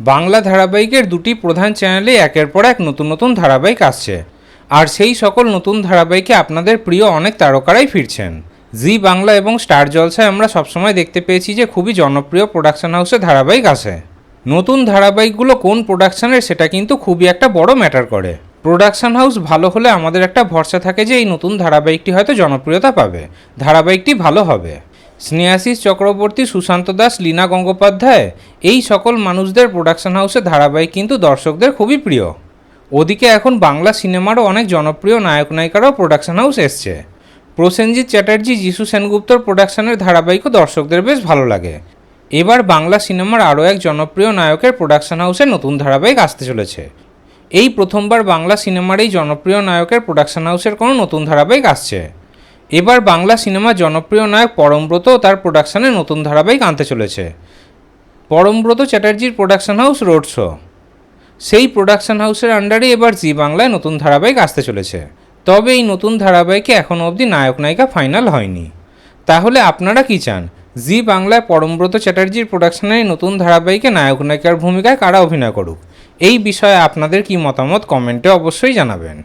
বাংলা ধারাবাহিকের দুটি প্রধান চ্যানেলে একের পর এক নতুন নতুন ধারাবাহিক আসছে। আর সেই সকল নতুন ধারাবাহিকে আপনাদের প্রিয় অনেক তারকারাই ফিরছেন। জি বাংলা এবং স্টার জলসায় আমরা সবসময় দেখতে পেয়েছি যে খুবই জনপ্রিয় প্রোডাকশন হাউসে ধারাবাহিক আসে নতুন ধারাবাহিকগুলো কোন প্রোডাকশানের সেটা কিন্তু খুবই একটা বড় ম্যাটার করে। প্রোডাকশন হাউস ভালো হলে আমাদের একটা ভরসা থাকে যে এই নতুন ধারাবাহিকটি হয়তো জনপ্রিয়তা পাবে। ধারাবাহিকটি ভালো হবে। স্নেহাশিস চক্রবর্তী সুশান্ত দাস, লীনা গঙ্গোপাধ্যায়, এই সকল মানুষদের প্রোডাকশন হাউসে ধারাবাহিক কিন্তু দর্শকদের খুবই প্রিয়। ওদিকে এখন বাংলা সিনেমারও অনেক জনপ্রিয় নায়ক নায়িকারাও প্রোডাকশন হাউস এসছে। প্রসেনজিৎ চ্যাটার্জি, যিশু সেনগুপ্তর প্রোডাকশনের ধারাবাহিকও দর্শকদের বেশ ভালো লাগে। এবার বাংলা সিনেমার আরও এক জনপ্রিয় নায়কের প্রোডাকশন হাউসে নতুন ধারাবাহিক আসতে চলেছে। এই প্রথমবার বাংলা সিনেমার এই জনপ্রিয় নায়কের প্রোডাকশন হাউসের কোনো নতুন ধারাবাহিক আসছে। এবার বাংলা সিনেমার জনপ্রিয় নায়ক পরমব্রত তার প্রোডাকশনে নতুন ধারাবাহিক আনতে চলেছে। পরমব্রত চ্যাটার্জির প্রোডাকশন হাউস রোড শো সেই প্রোডাকশন হাউসের আন্ডারে এবার জি বাংলায় নতুন ধারাবাহিক আসতে চলেছে। তবে এই নতুন ধারাবাহিকে এখনও অবধি নায়ক নায়িকা ফাইনাল হয়নি। তাহলে আপনারা কি চান? জি বাংলায় পরমব্রত চ্যাটার্জির প্রোডাকশনের নতুন ধারাবাহিকে নায়ক নায়িকার ভূমিকায় কারা অভিনয় করুক? এই বিষয়ে আপনাদের কি মতামত কমেন্টে অবশ্যই জানাবেন।